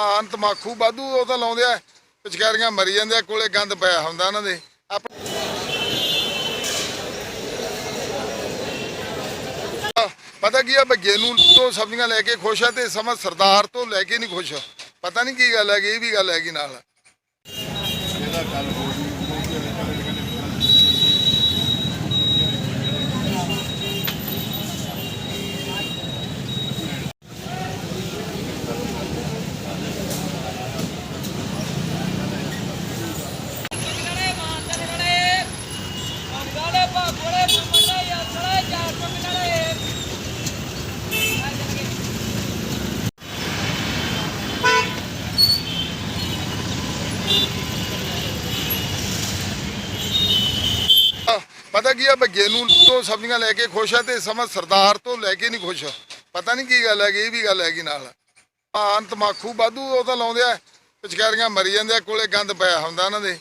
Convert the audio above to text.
ਪਾਨ ਤਮਾਕੂ ਵਾਧੂ ਉਹ ਤਾਂ ਲਾਉਂਦੇ ਆ, ਪਿਚਕਾਰੀਆਂ ਮਰੀ ਜਾਂਦੇ ਆ, ਕੋਲੇ ਗੰਦ ਪਿਆ ਹੁੰਦਾ ਉਹਨਾਂ ਦੇ। ਪਤਾ ਕੀ ਆ ਬੱਗੇ ਨੂੰ ਤੋਂ ਸਬਜ਼ੀਆਂ ਲੈ ਕੇ ਖੁਸ਼ ਆ ਤੇ ਸਮਾਂ ਸਰਦਾਰ ਤੋਂ ਲੈ ਕੇ ਨਹੀਂ ਖੁਸ਼। ਪਤਾ ਨਹੀਂ ਕੀ ਗੱਲ ਹੈਗੀ, ਇਹ ਵੀ ਗੱਲ ਹੈਗੀ ਨਾਲ। ਪਤਾ ਕੀ ਆ ਬੱਗੇ ਨੂੰ ਤੋਂ ਸਬਜ਼ੀਆਂ ਲੈ ਕੇ ਖੁਸ਼ ਆ ਤੇ ਸਮਾਂ ਸਰਦਾਰ ਤੋਂ ਲੈ ਕੇ ਨਹੀਂ ਖੁਸ਼। ਪਤਾ ਨਹੀਂ ਕੀ ਗੱਲ ਹੈਗੀ, ਇਹ ਵੀ ਗੱਲ ਹੈਗੀ ਨਾਲ। ਪਾਨ ਤਮਾਕੂ ਵਾਧੂ ਉਹ ਤਾਂ ਲਾਉਂਦੇ ਆ ਪਿਚਕਾਰੀਆਂ ਮਰੀ ਜਾਂਦੇ ਆ, ਕੋਲੇ ਗੰਦ ਪਿਆ ਹੁੰਦਾ ਉਹਨਾਂ ਦੇ।